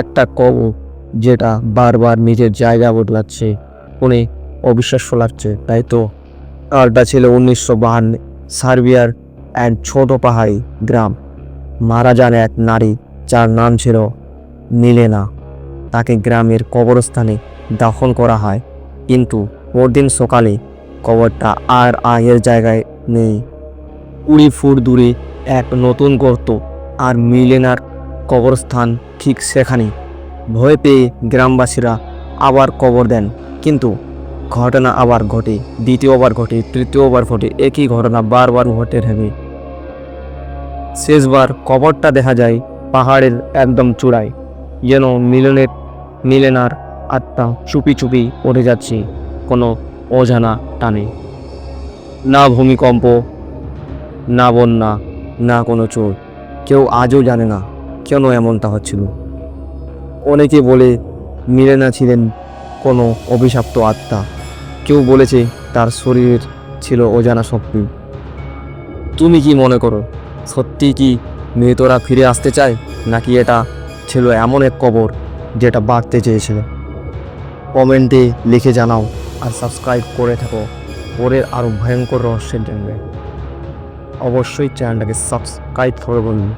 একটা কবর যেটা বারবার নিজের জায়গা বদলাচ্ছে শুনে অবিশ্বাস্য লাগছে, তাই তো? আরটা ছিল উনিশশো বাহান্ন সার্বিয়ার অ্যান্ড ছোট পাহাড়ি গ্রাম। মারা যান এক নারী, যার নাম ছিল মিলেনা তাকে গ্রামের কবরস্থানে দাফন করা হয়, কিন্তু পরদিন সকালে কবরটা আর আগের জায়গায় নেই। কুড়ি ফুট দূরে এক নতুন গর্ত আর মিলেনার কবরস্থান ঠিক সেখানে ভয় পেয়ে গ্রামবাসীরা আবার কবর দেন। কিন্তু ঘটনা আবার ঘটে, দ্বিতীয়বার ঘটে, তৃতীয়বার ঘটে, একই ঘটনা বারবার ঘটে থাকে। শেষবার কবরটা দেখা যায় পাহাড়ের একদম চূড়ায়। যেন মিলনের, মিলেনার আত্মা চুপি চুপি পড়ে যাচ্ছে, কোনো অজানা টানে। না ভূমিকম্প, না বন্যা, না কোনো চোর। কেউ আজও জানে না কেন এমনটা হচ্ছিল? অনেকে বলে মিলেনা ছিলেন কোনো অভিশাপ্ত আত্মা। কেউ বলেছে তার শরীরের ছিল অজানা শক্তি। তুমি কি মনে করো, সত্যি কি মৃতরা ফিরে আসতে চায়, নাকি এটা ছিল এমন এক কবর যেটা বাড়তে চেয়েছিল? কমেন্টে লিখে জানাও আর সাবস্ক্রাইব করে থাকো। পরের আরও ভয়ঙ্কর রহস্যের জন্য। অবশ্যই চ্যানেলটাকে সাবস্ক্রাইব করে বলুন।